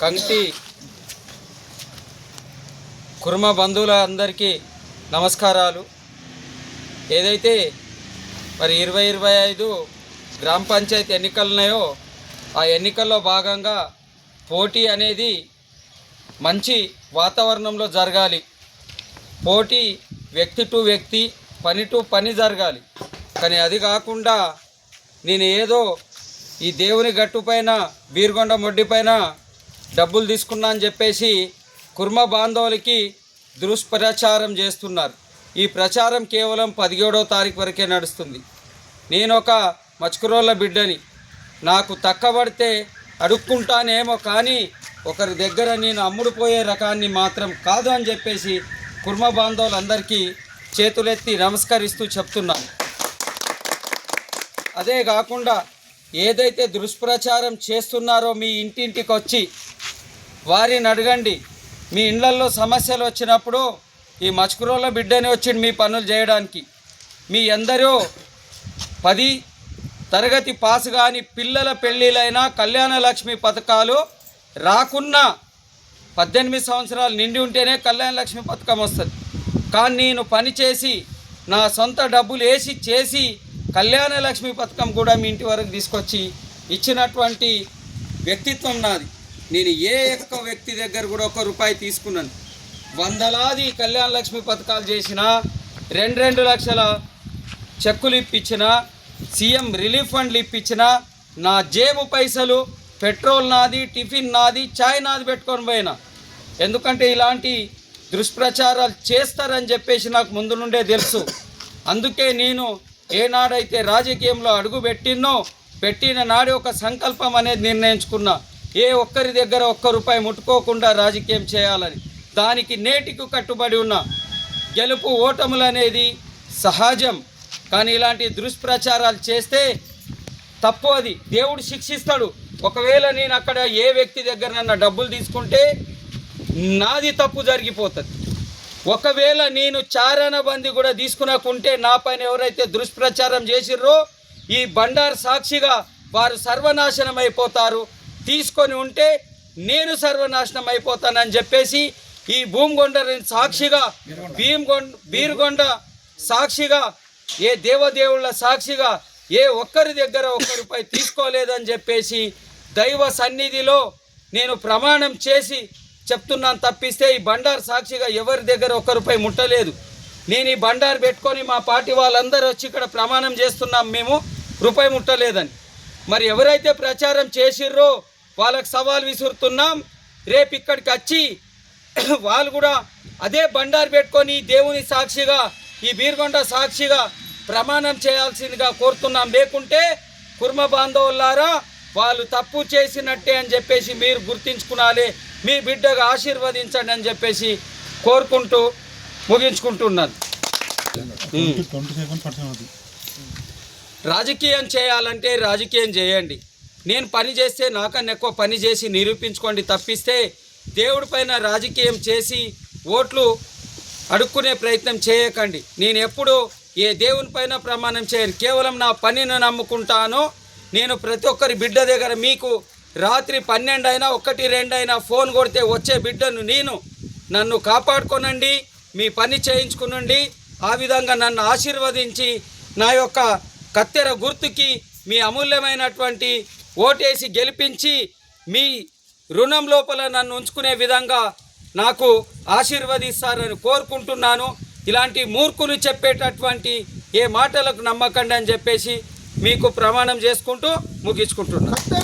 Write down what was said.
కంటి కుర్మ బంధువులందరికీ నమస్కారాలు. ఏదైతే మరి ఇరవై ఇరవై ఐదు గ్రామ పంచాయతీ ఎన్నికలు ఉన్నాయో ఆ ఎన్నికల్లో భాగంగా పోటీ అనేది మంచి వాతావరణంలో జరగాలి. పోటీ వ్యక్తి టు వ్యక్తి పని టు పని జరగాలి. కానీ అది కాకుండా నేను ఏదో ఈ దేవుని గట్టుపైన బీర్గొండ మొడ్డి పైన డబ్బులు తీసుకున్నా అని చెప్పేసి కుర్మ బాంధవులకి దుష్ప్రచారం చేస్తున్నారు. ఈ ప్రచారం కేవలం పదిహేడో తారీఖు వరకే నడుస్తుంది. నేను ఒక మచ్కురోళ్ళ బిడ్డని. నాకు తక్కబడితే అడుక్కుంటానేమో కానీ ఒకరి దగ్గర నేను అమ్ముడుపోయే రకాన్ని మాత్రం కాదు అని చెప్పేసి కుర్మ బాంధవులందరికీ చేతులెత్తి నమస్కరిస్తూ చెప్తున్నాను. అదే కాకుండా ఏదైతే దుష్ప్రచారం చేస్తున్నారో మీ ఇంటింటికి వచ్చి వారిని అడగండి. మీ ఇళ్ళల్లో సమస్యలు వచ్చినప్పుడు ఈ మచ్కురోళ్ళ బిడ్డనే వచ్చింది మీ పనులు చేయడానికి. మీ ఎందరో పది తరగతి పాస్ కాని పిల్లల పెళ్ళిళ్ళైనా కళ్యాణ లక్ష్మి పథకాలు రాకున్నా పద్దెనిమిది సంవత్సరాలు నిండి ఉంటేనే కళ్యాణ లక్ష్మి పథకం వస్తుంది. కానీ నేను పని చేసి నా సొంత డబ్బులు వేసి చేసి కళ్యాణ లక్ష్మి పథకం కూడా మీ ఇంటి వరకు తీసుకొచ్చి ఇచ్చినటువంటి వ్యక్తిత్వం నాది. నేను ఏ ఒక్క వ్యక్తి దగ్గర కూడా ఒక రూపాయి తీసుకున్నాను. వందలాది కళ్యాణ లక్ష్మి పథకాలు చేసిన రెండు రెండు లక్షల చెక్కులు ఇప్పించిన సీఎం రిలీఫ్ ఫండ్లు ఇప్పించిన నా జేబు పైసలు పెట్రోల్ నాది టిఫిన్ నాది చాయ్ నాది పెట్టుకొని పోయినా. ఎందుకంటే ఇలాంటి దుష్ప్రచారాలు చేస్తారని చెప్పేసి నాకు ముందు నుండే తెలుసు. అందుకే నేను ఏనాడైతే రాజకీయంలో అడుగు పెట్టినో పెట్టిన నాడు ఒక సంకల్పం అనేది నిర్ణయించుకున్నా. ఏ ఒక్కరి దగ్గర ఒక్క రూపాయి ముట్టుకోకుండా రాజకీయం చేయాలని దానికి నేటికి కట్టుబడి ఉన్న గెలుపు ఓటములు అనేది సహజం. కానీ ఇలాంటి దుష్ప్రచారాలు చేస్తే తప్పు అది. దేవుడు శిక్షిస్తాడు. ఒకవేళ నేను అక్కడ ఏ వ్యక్తి దగ్గర నన్ను డబ్బులు తీసుకుంటే నాది తప్పు జరిగిపోతుంది. ఒకవేళ నేను చారణ బంది కూడా తీసుకునకుంటే నా పైన ఎవరైతే దుష్ప్రచారం చేసిర్రో ఈ బండార్ సాక్షిగా వారు సర్వనాశనం అయిపోతారు తీసుకొని ఉంటే నేను సర్వనాశనం అయిపోతానని చెప్పేసి ఈ భూమిగొండ సాక్షిగా భీమగొండ బీరుగొండ సాక్షిగా ఏ దేవదేవుళ్ళ సాక్షిగా ఏ ఒక్కరి దగ్గర ఒక్క రూపాయి తీసుకోలేదని చెప్పేసి దైవ సన్నిధిలో నేను ప్రమాణం చేసి చెప్తున్నాను తప్పిస్తే ఈ బండార్ సాక్షిగా ఎవరి దగ్గర ఒక్క రూపాయి ముట్టలేదు. నేను ఈ బండారు పెట్టుకొని మా పార్టీ వాళ్ళందరూ వచ్చి ఇక్కడ ప్రమాణం చేస్తున్నాం మేము రూపాయి ముట్టలేదని. మరి ఎవరైతే ప్రచారం చేసిర్రో వాళ్ళకి సవాల్ విసురుతున్నాం. రేపు ఇక్కడికి వచ్చి వాళ్ళు కూడా అదే బండారు పెట్టుకొని దేవుని సాక్షిగా ఈ బీర్గొండ సాక్షిగా ప్రమాణం చేయాల్సిందిగా కోరుతున్నాం. లేకుంటే కుర్మ బాంధవులారా వాళ్ళు తప్పు చేసినట్టే అని చెప్పేసి మీరు గుర్తించుకునాలి మీ బిడ్డగా ఆశీర్వదించండి అని చెప్పేసి కోరుకుంటూ ముగించుకుంటున్నాను. రాజకీయం చేయాలంటే రాజకీయం చేయండి. నేను పని చేస్తే నాకన్నా ఎక్కువ పని చేసి నిరూపించుకోండి తప్పిస్తే దేవుడి పైన రాజకీయం చేసి ఓట్లు అడుక్కునే ప్రయత్నం చేయకండి. నేను ఎప్పుడు ఏ దేవుని పైన ప్రమాణం చేయను. కేవలం నా పనిని నమ్ముకుంటాను. నేను ప్రతి ఒక్కరి బిడ్డ దగ్గర మీకు రాత్రి పన్నెండు అయినా ఒకటి రెండు అయినా ఫోన్ కొడితే వచ్చే బిడ్డను నేను నన్ను కాపాడుకోనండి మీ పని చేయించుకునండి. ఆ విధంగా నన్ను ఆశీర్వదించి నా యొక్క కత్తెర గుర్తుకి మీ అమూల్యమైనటువంటి ఓటేసి గెలిపించి మీ రుణం లోపల నన్ను ఉంచుకునే విధంగా నాకు ఆశీర్వదిస్తారని కోరుకుంటున్నాను. ఇలాంటి మూర్ఖులు చెప్పేటటువంటి ఏ మాటలకు నమ్మకండి అని చెప్పేసి మీకు ప్రమాణం చేసుకుంటూ ముగించుకుంటున్నాను